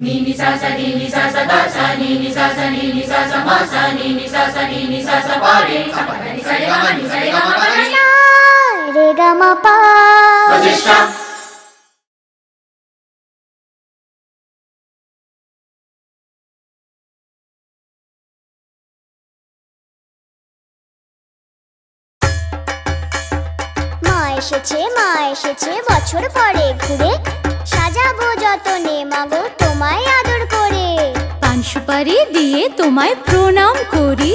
Ni ni sa sa ni ni sa sa da sa ni ni sa sa ni ni sa sa ma sa ni ni sa sa ni ni sa sa pa re sa pa ni sa re ga ma ni sa re ga ma pa re রে গা মা পা প্রচেষ্টা মা এসেছে মা এসেছে বছর পরে ঘুরে হয়ে তোমায় প্রণাম করি।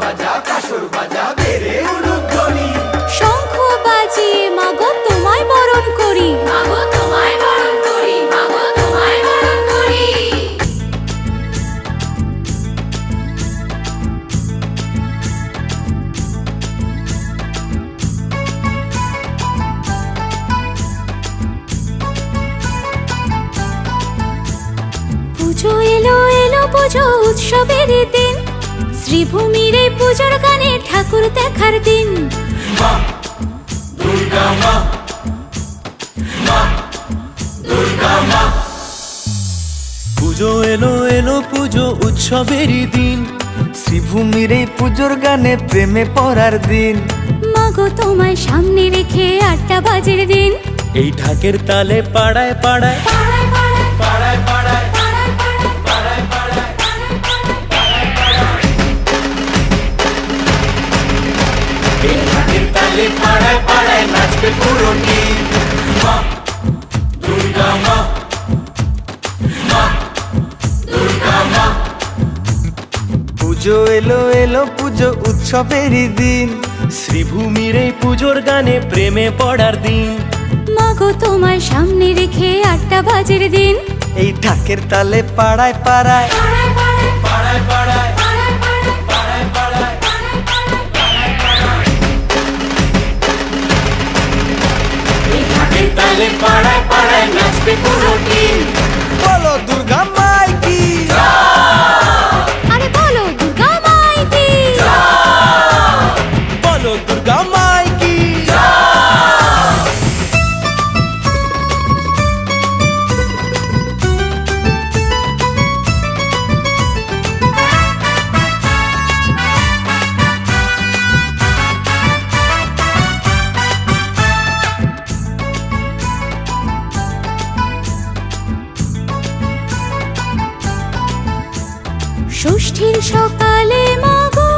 বাজা বাজা উৎসবের দিন। শ্রীভূমির এই পুজোর গানে ঠাকুর দেখার দিন। মা দুর্গা মা মা দুর্গা মা। পুজো এলো এলো পুজো উৎসবেরই দিন। শ্রীভূমির এই পুজোর গানে প্রেমে পড়ার দিন। মাগো তোমায় সামনে রেখে আটটা বাজের দিন। এই ঢাকের তালে পাড়ায় পাড়ায় পাড়ায় পাড়ায় পুরো টিম মা দুর্গা মা মা দুর্গা মা পুজো এলো এলো পুজো উৎসবেরই দিন। শ্রীভূমির এই পুজোর গানে প্রেমে পড়ার দিন। মাগো তোমায় সামনে রেখে আটটা বাজের দিন। এই ঢাকের তালে পাড়ায় পাড়ায় Let's be ষষ্ঠীর সকালে মাগো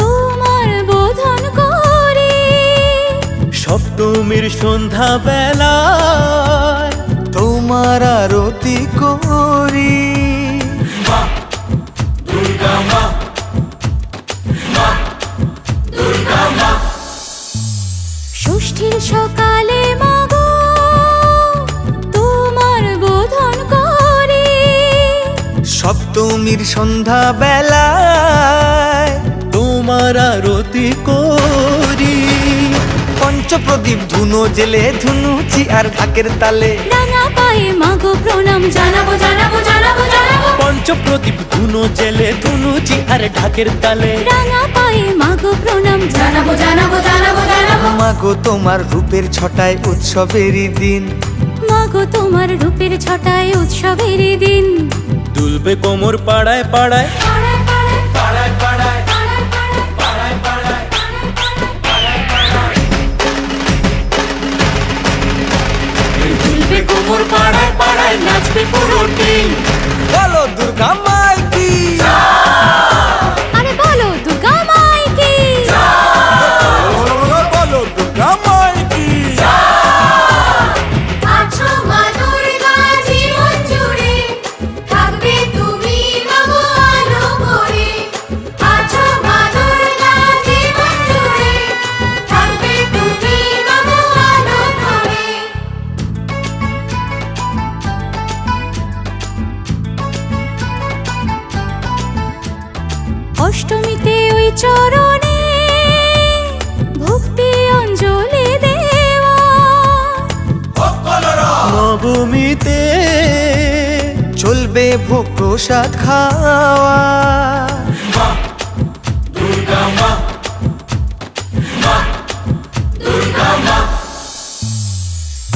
তোমার বোধন করি। সপ্তমীর সন্ধ্যা বেলায় তোমার আরতি করি। মা দুর্গা মা মা দুর্গা মা। ষষ্ঠীর সকালে সপ্তমীর সন্ধ্যা বেলায় তোমার আরতি করি। পঞ্চপ্রদীপ ধুনো জেলে ধুনুচি আর ঢাকের তালে। রাঙা পায়ে মাগো প্রণাম জানাব জানাব জানাব জানাব। পঞ্চপ্রদীপ ধুনো জেলে ধুনুচি আর ঢাকের তালে। রাঙা পায়ে মাগো প্রণাম জানাব জানাব জানাব জানাব। মাগো তোমার রূপের ছটায় উৎসবেরই দিন। মাগো তোমার রূপের ছটায় উৎসবের দিন। দুলবে কোমর পাড়ায় পাড়ায়। কোমর পাড়ায় পাড়ায় নাচবে পুরো টিম। বলো দুর্গা অষ্টমীতে ওই চরণে ভক্তি অঞ্জলি দেওয়া। নবমীতে চলবে ভোগ প্রসাদ খাওয়া।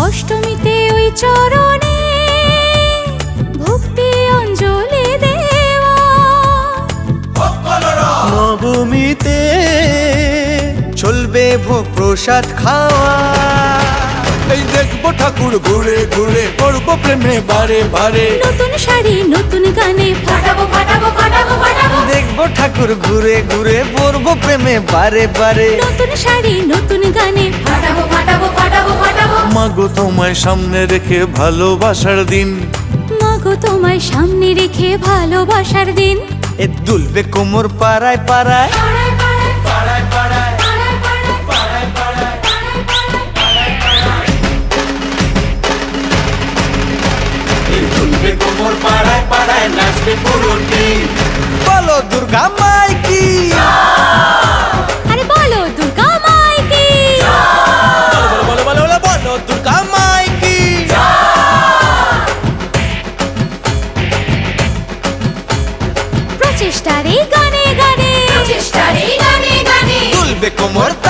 অষ্টমীতে ওই চরণে নবমীতে চলবে ভোগ প্রসাদ খাওয়া। এই দেখব ঠাকুর ঘুরে ঘুরে করব প্রেমে বারে বারে। নতুন শাড়ি নতুন গানে ফাটাবো ফাটাবো ফাটাবো ফাটাবো। দেখব ঠাকুর ঘুরে ঘুরে পড়ব প্রেমে বারে বারে। নতুন শাড়ি নতুন গানে ফাটাবো ফাটাবো ফাটাবো ফাটাবো। মাগো তোমায় সামনে রেখে ভালোবাসার দিন। মাগো তোমায় সামনে রেখে ভালোবাসার দিন। এ দুলবে কোমর পাড়ায় পাড়ায়। পাড়ায় পাড়ায় নাচবে পুরো টিম বলো দুর্গা মাই muerta.